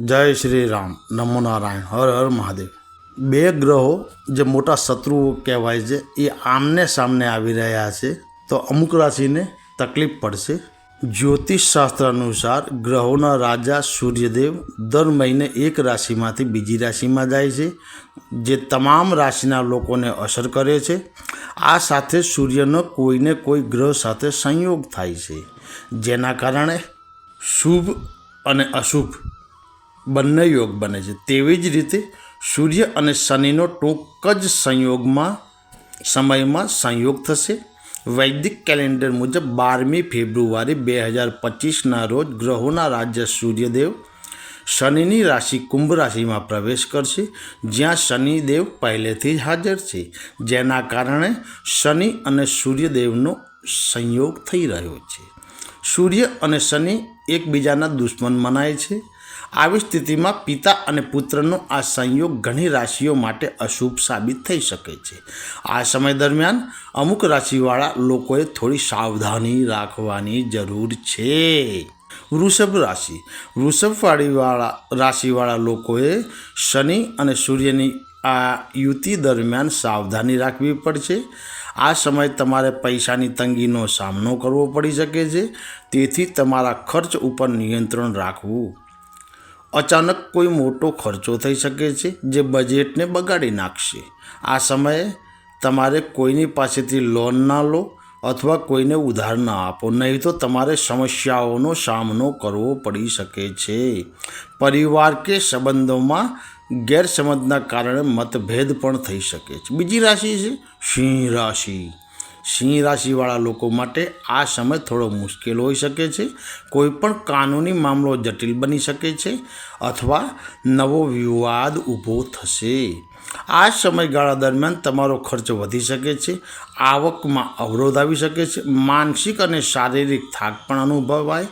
જય શ્રી રામ. નમો નારાયણ. હર હર મહાદેવ. બે ગ્રહો જે મોટા શત્રુઓ કહેવાય છે, એ આમને સામને આવી રહ્યા છે, તો અમુક રાશિને તકલીફ પડશે. જ્યોતિષ શાસ્ત્ર અનુસાર ગ્રહોના રાજા સૂર્યદેવ દર મહિને એક રાશિમાંથી બીજી રાશિમાં જાય છે, જે તમામ રાશિના લોકોને અસર કરે છે. આ સાથે સૂર્યનો કોઈને કોઈ ગ્રહ સાથે સંયોગ થાય છે, જેના કારણે શુભ અને અશુભ બંને યોગ બને છે. તેવી જ રીતે સૂર્ય અને શનિનો ટૂંક જ સંયોગમાં, સમયમાં સંયોગ થશે. વૈદિક કેલેન્ડર મુજબ બારમી ફેબ્રુઆરી બે હજાર પચીસના રોજ ગ્રહોના રાજ્ય સૂર્યદેવ શનિની રાશિ કુંભ રાશિમાં પ્રવેશ કરશે, જ્યાં શનિદેવ પહેલેથી જ હાજર છે. જેના કારણે શનિ અને સૂર્યદેવનો સંયોગ થઈ રહ્યો છે. સૂર્ય અને શનિ એકબીજાના દુશ્મન મનાય છે. આવી સ્થિતિમાં પિતા અને પુત્રનો આ સંયોગ ઘણી રાશિઓ માટે અશુભ સાબિત થઈ શકે છે. આ સમય દરમિયાન અમુક રાશિવાળા લોકોએ થોડી સાવધાની રાખવાની જરૂર છે. વૃષભ રાશિ. વૃષભવાળીવાળા રાશિવાળા લોકોએ શનિ અને સૂર્યની આ યુતિ દરમિયાન સાવધાની રાખવી પડશે. આ સમયે તમારે પૈસાની તંગીનો સામનો કરવો પડી શકે છે. તેથી તમારા ખર્ચ ઉપર નિયંત્રણ રાખવું. અચાનક કોઈ મોટો ખર્ચો થઈ શકે છે જે બજેટને બગાડી નાખશે. આ સમયે તમારે કોઈની પાસેથી લોન ના લો અથવા કોઈને ઉધાર ન આપો, નહીં તો તમારે સમસ્યાઓનો સામનો કરવો પડી શકે છે. પરિવાર કે સંબંધોમાં ગેરસમજના કારણે મતભેદ પણ થઈ શકે છે. બીજી રાશિ છે સિંહ રાશિ. સિંહ રાશિવાળા લોકો માટે આ સમય થોડો મુશ્કેલ હોઈ શકે છે. કોઈ પણ કાનૂની મામલો જટિલ બની શકે છે અથવા નવો વિવાદ ઊભો થશે. આ સમયગાળા દરમિયાન તમારો ખર્ચ વધી શકે છે, આવકમાં અવરોધ આવી શકે છે, માનસિક અને શારીરિક થાક પણ અનુભવાય.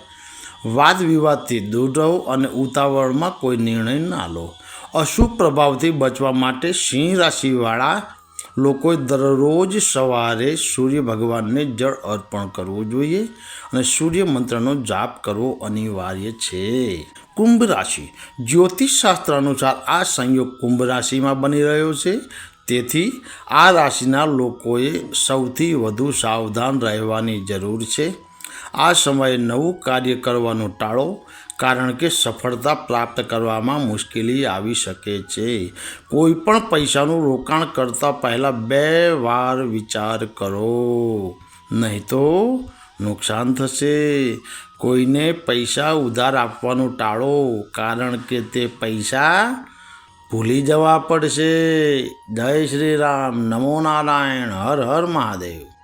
વાદ વિવાદથી દૂર રહો અને ઉતાવળમાં કોઈ નિર્ણય ના લો. અશુભ પ્રભાવથી બચવા માટે સિંહ રાશિવાળા લોકોએ દરરોજ સવારે સૂર્ય ભગવાનને જળ અર્પણ કરવું જોઈએ અને સૂર્ય મંત્રનો જાપ કરવો અનિવાર્ય છે. કુંભ રાશિ. જ્યોતિષ શાસ્ત્ર અનુસાર આ સંયોગ કુંભ રાશિમાં બની રહ્યો છે. તેથી આ રાશિના લોકોએ સૌથી વધુ સાવધાન રહેવાની જરૂર છે. આ સમયે નવું કાર્ય કરવાનું ટાળો કારણ કે સફળતા પ્રાપ્ત કરવામાં મુશ્કેલી આવી શકે છે. કોઈ પણ પૈસાનું રોકાણ કરતાં પહેલાં બે વાર વિચાર કરો. નહીં તો નુકસાન થશે. કોઈને પૈસા ઉધાર આપવાનું ટાળો, કારણ કે તે પૈસા ભૂલી જવા પડશે. જય શ્રી રામ. નમો નારાયણ. હર હર મહાદેવ.